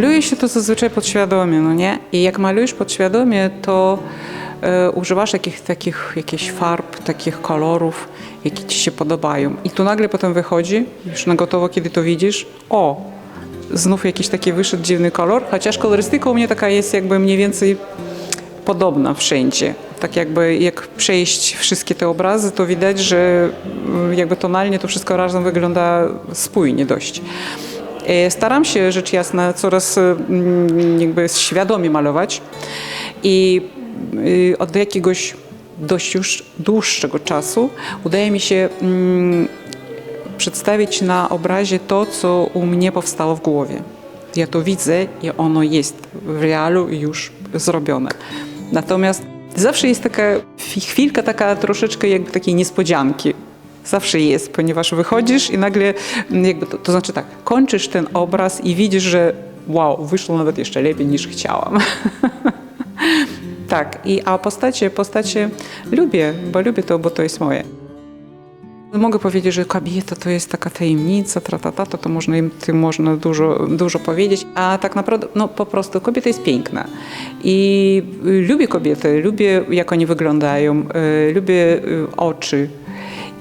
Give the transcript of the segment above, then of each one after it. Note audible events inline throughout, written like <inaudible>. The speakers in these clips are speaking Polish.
Maluje się to zazwyczaj podświadomie, no nie? I jak malujesz podświadomie, to e, używasz jakich, takich jakichś farb, takich kolorów, jakie ci się podobają. I tu nagle potem wychodzi, już na gotowo, kiedy to widzisz, o, znów jakiś taki wyszedł dziwny kolor, chociaż kolorystyka u mnie taka jest jakby mniej więcej podobna wszędzie. Tak jakby jak przejść wszystkie te obrazy, to widać, że mm, jakby tonalnie to wszystko razem wygląda spójnie dość. E, Staram się rzecz jasna coraz mm, jakby świadomie malować i y, od jakiegoś dość już dłuższego czasu udaje mi się mm, przedstawić na obrazie to, co u mnie powstało w głowie. Ja to widzę i ono jest w realu już zrobione. Natomiast zawsze jest taka chwi- chwilka taka troszeczkę jakby takiej niespodzianki. Zawsze jest, ponieważ wychodzisz i nagle, mm, jakby to, to znaczy tak, kończysz ten obraz i widzisz, że wow, wyszło nawet jeszcze lepiej niż chciałam. <laughs> tak, i, a postacie, postacie lubię, bo lubię to, bo to jest moje. Mogę powiedzieć, że kobieta to jest taka tajemnica, tratata, to, to można im tym można dużo, dużo powiedzieć, a tak naprawdę no, po prostu kobieta jest piękna i y, lubię kobiety, lubię jak oni wyglądają, y, lubię y, oczy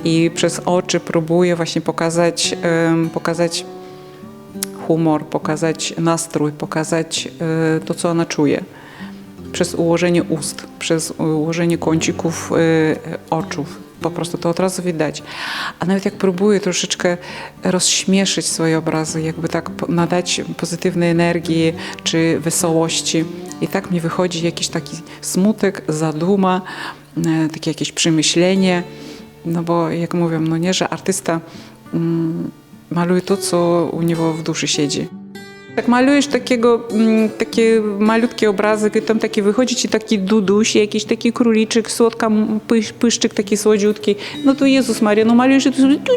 i przez oczy próbuję właśnie pokazać, pokazać humor, pokazać nastrój, pokazać y, to, co ona czuje przez ułożenie ust, przez ułożenie kącików y, oczów. Po prostu to od razu widać. A nawet jak próbuję troszeczkę rozśmieszyć swoje obrazy, jakby tak nadać pozytywnej energii czy wesołości, i tak mi wychodzi jakiś taki smutek, zaduma, e, takie jakieś przemyślenie. No bo jak mówią, no nie, że artysta mm, maluje to, co u niego w duszy siedzi. Jak malujesz takiego, mm, takie malutkie obrazek i tam taki wychodzi ci taki duduś, jakiś taki króliczek, słodka pysz, pyszczyk taki słodziutki, no to Jezus Maria, no malujesz i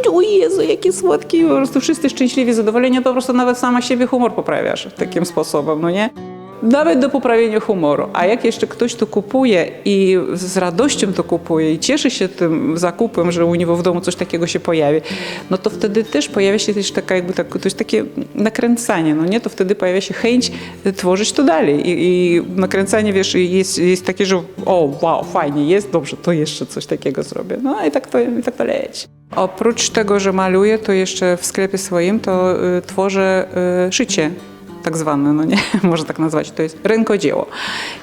to o Jezu, jaki słodki, po prostu wszyscy szczęśliwi, zadowoleni, to po prostu nawet sama siebie humor poprawiasz takim sposobem, no nie? Nawet do poprawienia humoru. A jak jeszcze ktoś to kupuje i z radością to kupuje i cieszy się tym zakupem, że u niego w domu coś takiego się pojawi, no to wtedy też pojawia się też taka jakby tak, to jest takie nakręcanie, no nie? To wtedy pojawia się chęć tworzyć to dalej. I, i nakręcanie, wiesz, jest, jest takie, że o, wow, fajnie jest, dobrze, to jeszcze coś takiego zrobię. No i tak to, i tak to leci. Oprócz tego, że maluję, to jeszcze w sklepie swoim to y, tworzę y, szycie tak zwane, no nie, <laughs> można tak nazwać, to jest rękodzieło.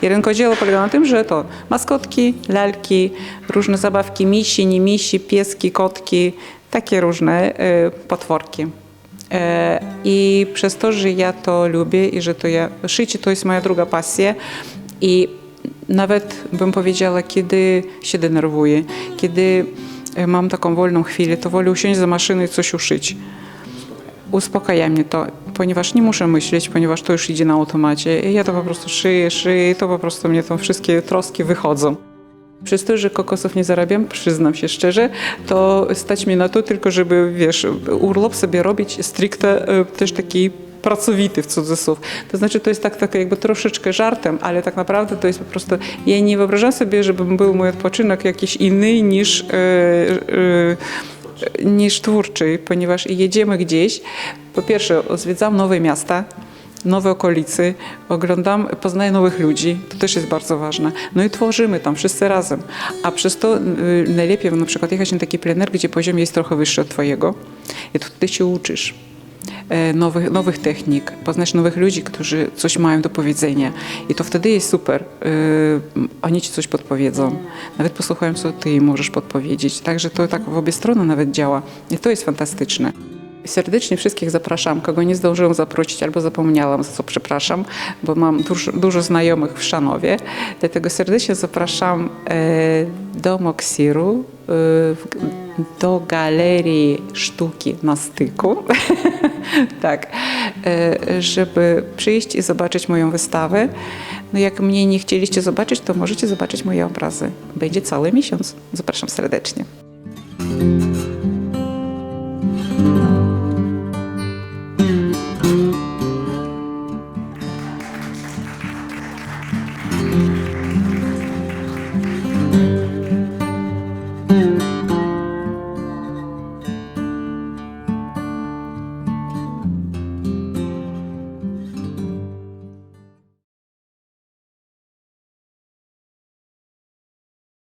I rękodzieło polega na tym, że to maskotki, lalki, różne zabawki, misi, nie misi, pieski, kotki, takie różne y, potworki. E, I przez to, że ja to lubię i że to ja, szycie to jest moja druga pasja i nawet bym powiedziała, kiedy się denerwuję, kiedy e, mam taką wolną chwilę, to wolę usiąść za maszyną i coś uszyć uspokaja mnie to, ponieważ nie muszę myśleć, ponieważ to już idzie na automacie. I ja to po prostu szyję, szyję i to po prostu mnie tam wszystkie troski wychodzą. Przez to, że kokosów nie zarabiam, przyznam się szczerze, to stać mnie na to tylko, żeby, wiesz, urlop sobie robić stricte e, też taki pracowity w cudzysłów. To znaczy to jest tak, tak jakby troszeczkę żartem, ale tak naprawdę to jest po prostu, ja nie wyobrażam sobie, żeby był mój odpoczynek jakiś inny niż e, e, niż twórczy, ponieważ jedziemy gdzieś. Po pierwsze, zwiedzam nowe miasta, nowe okolice, oglądam, poznaję nowych ludzi, to też jest bardzo ważne. No i tworzymy tam wszyscy razem. A przez to y, najlepiej na przykład jechać na taki plener, gdzie poziom jest trochę wyższy od twojego i wtedy się uczysz nowych, nowych technik, poznasz nowych ludzi, którzy coś mają do powiedzenia. I to wtedy jest super. Y, Oni ci coś podpowiedzą. Nawet posłuchają, co ty możesz podpowiedzieć. Także to tak w obie strony nawet działa. I to jest fantastyczne. Serdecznie wszystkich zapraszam, kogo nie zdążyłam zaprosić albo zapomniałam, za co przepraszam, bo mam dużo, dużo znajomych w Szanowie. Dlatego serdecznie zapraszam e, do Moksiru, e, do Galerii Sztuki na Styku, <laughs> tak, e, żeby przyjść i zobaczyć moją wystawę. No jak mnie nie chcieliście zobaczyć, to możecie zobaczyć moje obrazy. Będzie cały miesiąc. Zapraszam serdecznie.